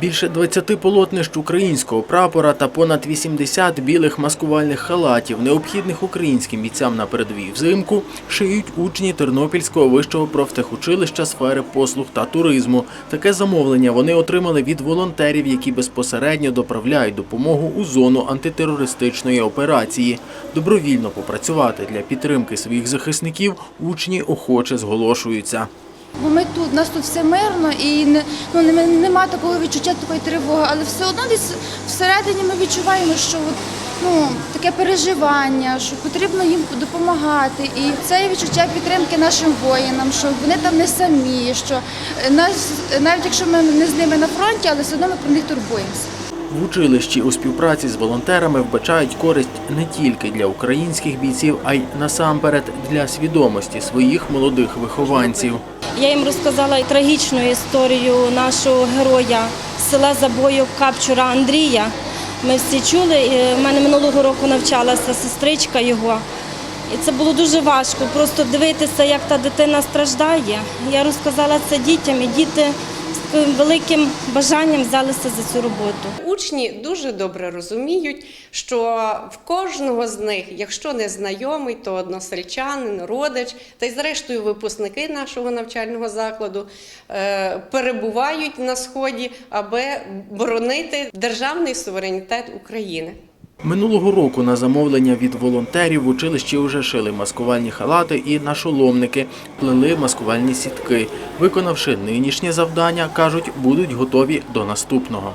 Більше 20 полотнищ українського прапора та понад 80 білих маскувальних халатів, необхідних українським бійцям на передовій взимку, шиють учні Тернопільського вищого профтехучилища сфери послуг та туризму. Таке замовлення вони отримали від волонтерів, які безпосередньо доправляють допомогу у зону антитерористичної операції. Добровільно попрацювати для підтримки своїх захисників учні охоче зголошуються. Бо ми тут, у нас тут все мирно і не, ну, не, нема такого відчуття, такої тривоги, але все одно десь всередині ми відчуваємо, що от, ну, таке переживання, що потрібно їм допомагати. І це відчуття підтримки нашим воїнам, що вони там не самі, що е, нас, навіть якщо ми не з ними на фронті, але все одно ми про них турбуємося. В училищі у співпраці з волонтерами вбачають користь не тільки для українських бійців, а й насамперед для свідомості своїх молодих вихованців. Я їм розказала і трагічну історію нашого героя села Забою Капчура Андрія. Ми всі чули. У мене минулого року навчалася сестричка його. І це було дуже важко. Просто дивитися, як та дитина страждає. Я розказала це дітям, і діти таким великим бажанням взялися за цю роботу. Учні дуже добре розуміють, що в кожного з них, якщо не знайомий, то односельчанин, родич, та й зрештою випускники нашого навчального закладу е, перебувають на сході, аби боронити державний суверенітет України. Минулого року на замовлення від волонтерів в училищі вже шили маскувальні халати і нашоломники, плели маскувальні сітки. Виконавши нинішнє завдання, кажуть, будуть готові до наступного.